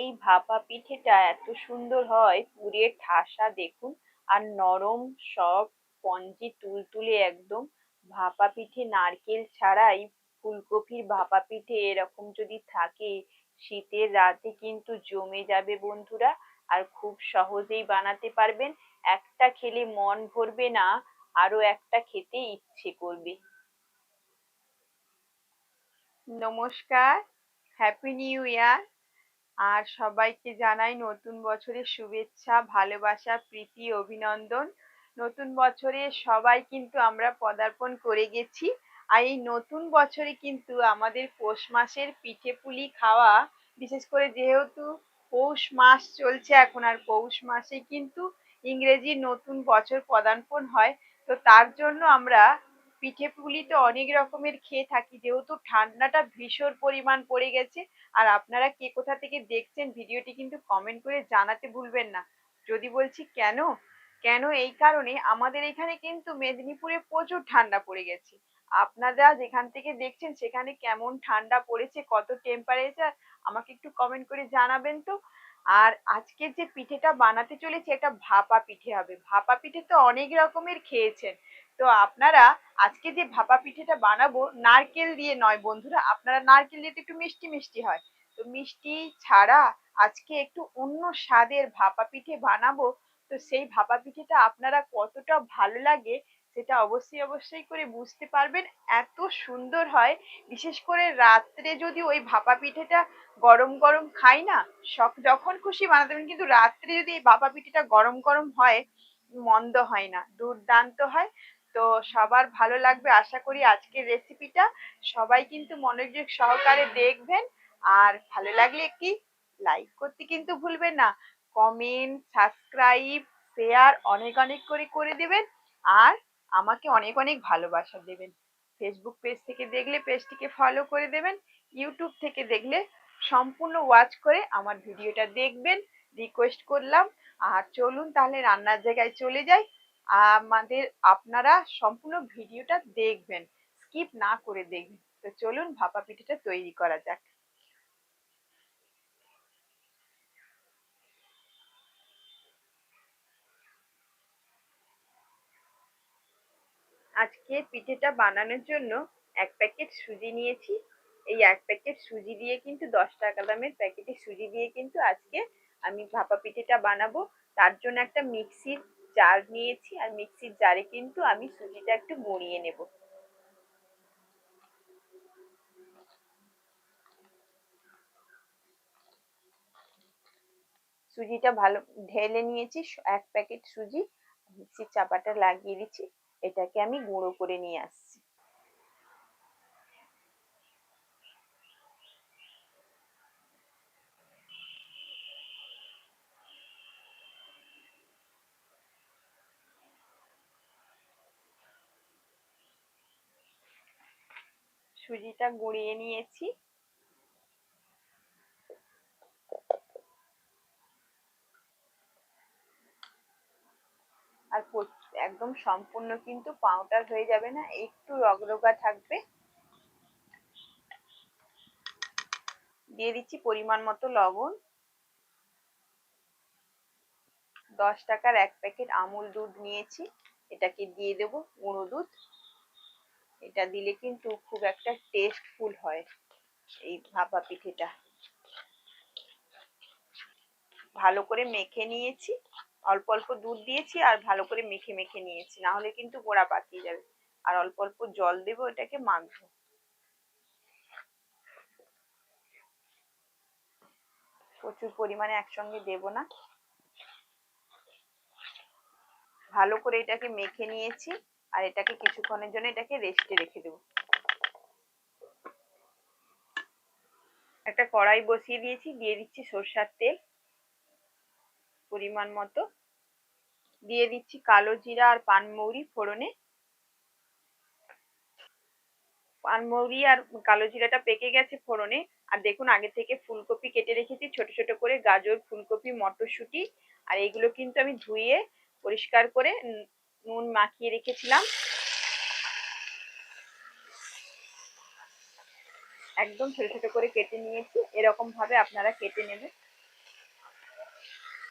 এই ভাপা পিঠেটা এত সুন্দর হয়, পুরে ঠাসা দেখুন, আর নরম সব স্পঞ্জি তুলতুলে একদম। ভাপা পিঠে নারকেল ছাড়াই ফুলকপির ভাপা পিঠে এরকম যদি থাকে, শীতের রাতে কিন্তু জমে যাবে বন্ধুরা, আর খুব সহজেই বানাতে পারবেন। একটা খেলে মন ভরবে না, আরও একটা খেতে ইচ্ছে করবে। নমস্কার, হ্যাপি নিউ ইয়ার। আর সবাইকে জানাই নতুন বছরের শুভেচ্ছা, ভালোবাসা, প্রীতি, অভিনন্দন। নতুন বছরে সবাই কিন্তু আমরা পদার্পণ করে গেছি। আর এই নতুন বছরে কিন্তু আমাদের পৌষ মাসের পিঠে পুলি খাওয়া, বিশেষ করে যেহেতু পৌষ মাস চলছে এখন, আর পৌষ মাসে কিন্তু ইংরেজি নতুন বছর পদার্পণ হয়, তো তার জন্য আমরা পিঠে পুলি তো অনেক রকমের খেয়ে থাকি। যেহেতু ঠান্ডাটা ভীষণ পরিমাণ পড়ে গেছে। আর আপনারা কে কোথা থেকে দেখছেন ভিডিওটি কিন্তু কমেন্ট করে জানাতে ভুলবেন না। যদি বলছি কেন? কেন এই কারণে আমাদের এখানে কিন্তু মেদিনীপুরে প্রচুর ঠান্ডা পড়ে গেছে। আপনারা যেখান থেকে দেখছেন সেখানে কেমন ঠান্ডা পড়েছে, কত টেম্পারেচার আমাকে একটু কমেন্ট করে জানাবেন তো। আর আজকে যে পিঠেটা বানাতে চলেছি এটা ভাপা পিঠে হবে। ভাপা পিঠে তো অনেক রকমের খেয়েছেন। তো আপনারা আজকে যে ভাপা পিঠেটা বানাবো, নারকেল দিয়ে নয় বন্ধুরা, আপনারা নারকেল দিয়ে একটু মিষ্টি মিষ্টি হয়। তো মিষ্টি ছাড়া আজকে একটু অন্য স্বাদের ভাপা পিঠে বানাবো। তো সেই ভাপা পিঠেটা আপনারা কতটা ভালো লাগে সেটা অবশ্যই অবশ্যই করে বুঝতে পারবেন। এত সুন্দর হয়, বিশেষ করে রাত্রে যদি ওই ভাপা পিঠেটা গরম গরম খাই না সব যখন খুশি বানাতে কিন্তু রাত্রে যদি এই ভাপা পিঠেটা গরম গরম হয়, মন্দ হয় না, দুর্দান্ত হয়। তো সবার ভালো লাগবে। আশা করি আজকের রেসিপিটা সবাই কিন্তু মনোযোগ সহকারে দেখবেন। আর ভালো লাগলে কি লাইক করতে কিন্তু ভুলবেন না। কমেন্ট সাবস্ক্রাইব শেয়ার অনেক অনেক করে করে দেবেন। আর আমাকে অনেক অনেক ভালোবাসা দেবেন। ফেসবুক পেজ থেকে দেখলে পেজটিকে ফলো করে দেবেন। ইউটিউব থেকে দেখলে সম্পূর্ণ ওয়াচ করে আমার ভিডিওটা দেখবেন রিকোয়েস্ট করলাম। আর চলুন তাহলে রান্নার জায়গায় চলে যাই। আমাদের, আপনারা সম্পূর্ণ ভিডিওটা দেখবেন স্কিপ না করে দেখবেন। তো চলুন ভাপা পিঠেটা তৈরি করা যাক। আজকে পিঠেটা বানানোর জন্য এক প্যাকেট সুজি নিয়েছি। এই এক প্যাকেট সুজি দিয়ে কিন্তু দশ টাকা দামের প্যাকেটে সুজি দিয়ে কিন্তু আজকে আমি ভাপা পিঠেটা বানাবো। তার জন্য একটা মিক্সির জার নিয়েছি আর মিক্সির জারে কিন্তু আমি সুজিটা একটু গড়িয়ে নেব। সুজিটা ভালো ঢেলে নিয়েছি, এক প্যাকেট সুজি, মিক্সির চাপাটা লাগিয়ে দিচ্ছি। এটাকে আমি গুঁড়ো করে নিয়ে আসছি। সুজিটা গুঁড়িয়ে নিয়েছি আর একদম সম্পূর্ণ কিন্তু পাউডার হয়ে যাবে না, একটু রগরগা থাকবে। দিয়ে দিচ্ছি পরিমাণ মতো লবণ। দশ টাকার এক প্যাকেট আমুল দুধ নিয়েছি, এটাকে দিয়ে দেব গুঁড়ো দুধ। এটা দিলে কিন্তু খুব একটা টেস্টফুল হয় এই ভাপা পিঠেটা। ভালো করে মেখে নিয়েছি। অল্প অল্প দুধ দিয়েছি আর ভালো করে মেখে মেখে নিয়েছি। না হলে কিন্তু গোড়া পাকিয়ে যাবে। আর অল্প অল্প জল দেবো এটাকে মাখবো। প্রচুর পরিমাণে একসঙ্গে দেব না। ভালো করে এটাকে মেখে নিয়েছি আর এটাকে কিছুক্ষণের জন্য এটাকে রেস্টে রেখে দেবো। একটা কড়াই বসিয়ে দিয়েছি, দিয়ে দিচ্ছি সরষার তেল পরিমাণ মতো। দিয়ে দিচ্ছি কালো জিরা আর পানমৌরি ফোড়নে। পানমৌরি আর কালো জিরাটা পেকে গেছে ফোড়নে। আর দেখুন, আগে থেকে ফুলকপি কেটে রেখেছি, ছোট ছোট করে গাজর, ফুলকপি, মটরশুঁটি। আর এগুলো কিন্তু আমি ধুয়ে পরিষ্কার করে নুন মাখিয়ে রেখেছিলাম। একদম ছোট ছোট করে কেটে নিয়েছি। এরকম ভাবে আপনারা কেটে নেবেন।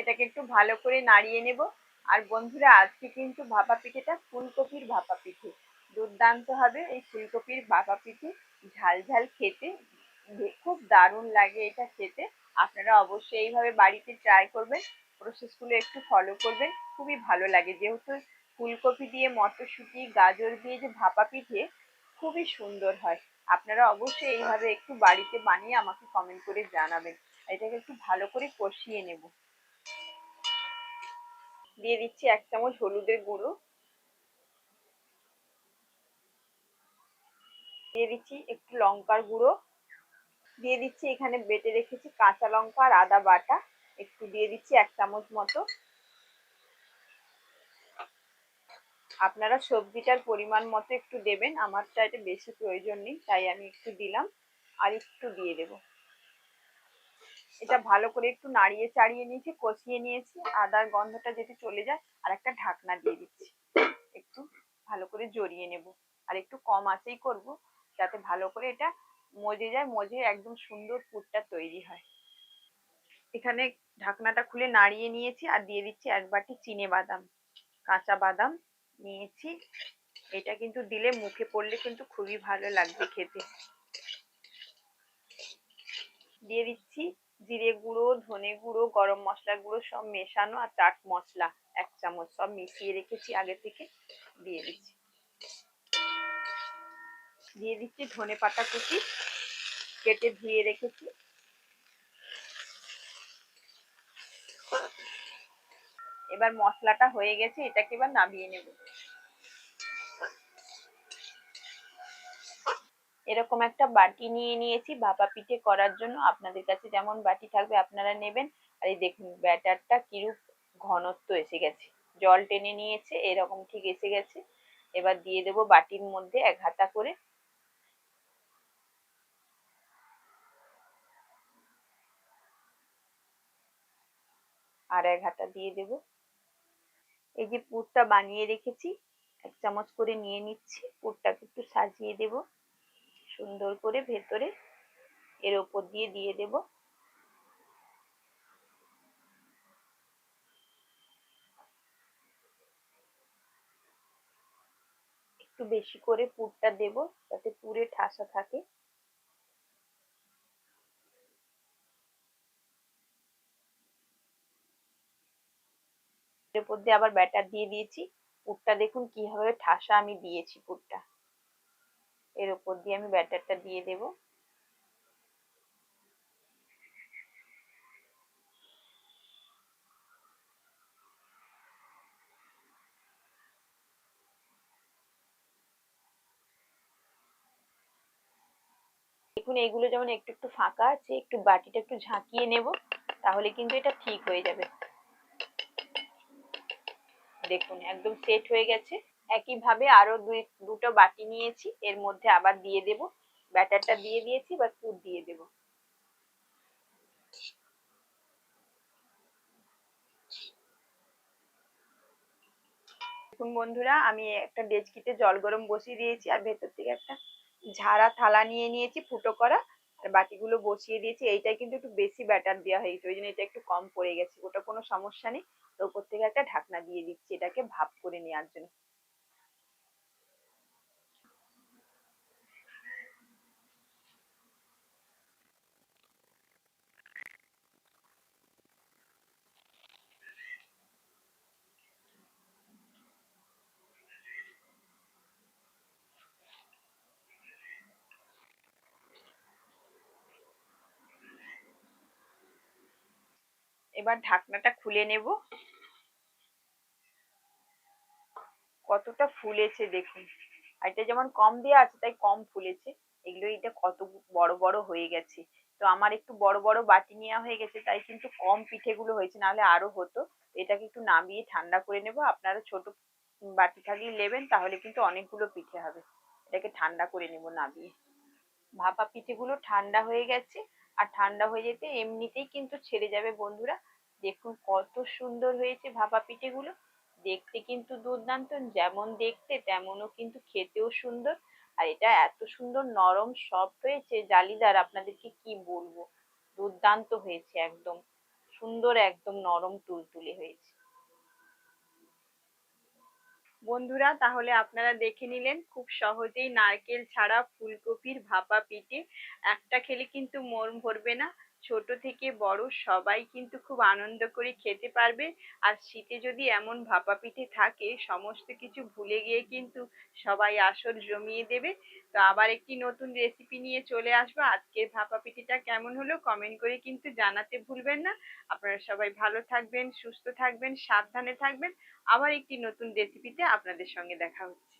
এটাকে একটু ভালো করে নাড়িয়ে নেব। আর বন্ধুরা, আজকে কিন্তু ভাপা পিঠেটা ফুলকপির ভাপা পিঠে দুর্দান্ত হবে এই ফুলকপির ভাপা পিঠে ঝাল ঝাল খেতে খুব দারুণ লাগে এটা খেতে। আপনারা অবশ্যই এইভাবে বাড়িতে ট্রাই করবেন প্রসেসগুলো একটু ফলো করবেন, খুবই ভালো লাগে। যেহেতু ফুলকপি দিয়ে মটরশুঁটি, গাজর দিয়ে যে ভাপা পিঠে খুবই সুন্দর হয়। আপনারা অবশ্যই এইভাবে একটু বাড়িতে বানিয়ে আমাকে কমেন্ট করে জানাবেন। এটাকে একটু ভালো করে কষিয়ে নেব। দিয়ে দিচ্ছি এক চামচ হলুদের গুঁড়ো। দিয়ে দিচ্ছি একটু লঙ্কার গুঁড়ো। দিয়ে দিচ্ছি এখানে বেটে রেখেছি কাঁচা লঙ্কা আর আদা বাটা। একটু দিয়ে দিচ্ছি এক চামচ মতো। আপনারা সবজিটার পরিমাণ মতো একটু দেবেন, আমারটা এটা বেশি প্রয়োজন নেই, তাই আমি একটু দিলাম। আর একটু দিয়ে দেব। এটা ভালো করে একটু নাড়িয়ে চাড়িয়ে নিয়েছি, কষিয়ে নিয়েছি, আদার গন্ধটা যদি চলে যায়, আর একটা ঢাকনা দিয়ে দিচ্ছি। একটু ভালো করে জড়িয়ে নেব। আর একটু কম আঁচেই করব, যাতে ভালো করে এটা মজে যায়, মজে একদম সুন্দর পুরটা তৈরি হয়। এখানে ঢাকনাটা খুলে নাড়িয়ে নিয়েছি, আর দিয়ে দিচ্ছি এক বাটি চিনে বাদাম। কাঁচা বাদাম নিয়েছি। এটা কিন্তু দিলে মুখে পড়লে কিন্তু খুবই ভালো লাগবে খেতে। দিয়ে দিচ্ছি জিরে গুঁড়ো, ধনে গুঁড়ো, গরম মশলা গুঁড়ো সব মেশানো আর চাট মশলা এক চামচ সব মিশিয়ে রেখেছি আগে থেকে। দিয়ে দিচ্ছি। দিয়ে দিচ্ছি ধনে পাতা কুচি, কেটে ধুয়ে রেখেছি। এবার মশলাটা হয়ে গেছে, এটাকে এবার নামিয়ে নেব। এরকম একটা বাটি নিয়ে নিয়েছি ভাপা পিঠে করার জন্য। আপনাদের কাছে যেমন বাটি থাকবে আপনারা নেবেন। আর এই দেখুন, ব্যাটারটা কিরূপ ঘনত্ব এসে গেছে। জল টেনে নিয়েছে, এরকম ঠিক এসে গেছে। এবার দিয়ে দেব বাটির মধ্যে এক হাতা করে। আর এক হাতা দিয়ে দেব। এই যে পুরটা বানিয়ে রেখেছি, এক চামচ করে নিয়ে নিচ্ছি। পুরটাকে একটু সাজিয়ে দেব। সুন্দর করে ভেতরে এর ওপর দিয়ে দিয়ে দেব। একটু বেশি করে পুরটা দেব যাতে পুরে ঠাসা থাকে। এর উপর দিয়ে আবার ব্যাটার দিয়ে দিয়েছি। পুরটা দেখুন কীভাবে ঠাসা আমি দিয়েছি পুরটা। এর উপর দিয়ে আমি ব্যাটারটা দিয়ে দেব। দেখুন এইগুলো যেমন একটু একটু ফাঁকা আছে, একটু বাটিটা একটু ঝাঁকিয়ে নেব, তাহলে কিন্তু এটা ঠিক হয়ে যাবে। দেখুন, একদম সেট হয়ে গেছে। একইভাবে আরও দুই, দুটো বাটি নিয়েছি, এর মধ্যে আবার দিয়ে দেব। ব্যাটারটা দিয়ে দিয়েছি, বা পুর দিয়ে দেব। দেখুন বন্ধুরা, আমি একটা ডেচকিতে জল গরম বসিয়ে দিয়েছি, আর ভেতর থেকে একটা ঝাড়া থালা নিয়ে নিয়েছি, ফুটো করা, আর বাটিগুলো বসিয়ে দিয়েছি। এইটাই কিন্তু একটু বেশি ব্যাটার দেওয়া হয়েছে, ওই জন্য এটা একটু কম পড়ে গেছে। ওটা কোনো সমস্যা নেই। তো উপর থেকে একটা ঢাকনা দিয়ে দিচ্ছি, এটাকে ভাপ করে নেওয়ার জন্য। এবার ঢাকনাটা খুলে নেব। কতটা ফুলেছে দেখুন। এটা যেমন কম দেওয়া আছে, তাই কম ফুলেছে। এগুলো এটা কত বড় বড় হয়ে গেছে। তো আমার একটু বড় বড় বাটি নেওয়া হয়ে গেছে, তাই কিন্তু কম পিঠেগুলো হয়েছে, নাহলে আরও হতো। এটাকে একটু নামিয়ে ঠান্ডা করে নেব। আপনারা ছোট বাটি থাকলে নেবেন, তাহলে কিন্তু অনেকগুলো পিঠে হবে। এটাকে ঠান্ডা করে নেব নামিয়ে। ভাপা পিঠেগুলো ঠান্ডা হয়ে গেছে। আর ঠান্ডা হয়ে যেতে এমনিতেই কিন্তু ছেড়ে যাবে বন্ধুরা। দেখুন কত সুন্দর হয়েছে ভাপা পিঠেগুলো। দেখতে কিন্তু দুর্দান্ত, যেমন দেখতে তেমনও কিন্তু খেতেও সুন্দর। আর এটা এত সুন্দর নরম সফট হয়েছে, জালিদার, আপনাদেরকে কি বলব? দুর্দান্ত হয়েছে একদম। সুন্দর একদম নরম তুলতুলে হয়েছে। বন্ধুরা, তাহলে আপনারা দেখে নিলেন খুব সহজেই নারকেল ছাড়া ফুলকপির ভাপা পিঠে। একটা খেলে কিন্তু মন ভরবে না। ছোট থেকে বড় সবাই কিন্তু খুব আনন্দ করে খেতে পারবে। আর শীতে যদি এমন ভাপা পিঠে থাকে, সমস্ত কিছু ভুলে গিয়ে কিন্তু সবাই আসর জমিয়ে দেবে। তো আবার একটি নতুন রেসিপি নিয়ে চলে আসব। আজকের ভাপা পিঠেটা কেমন হলো কমেন্ট করে কিন্তু জানাতে ভুলবেন না। আপনারা সবাই ভালো থাকবেন, সুস্থ থাকবেন, সাবধানে থাকবেন। আবার একটি নতুন রেসিপিতে আপনাদের সঙ্গে দেখা হচ্ছে।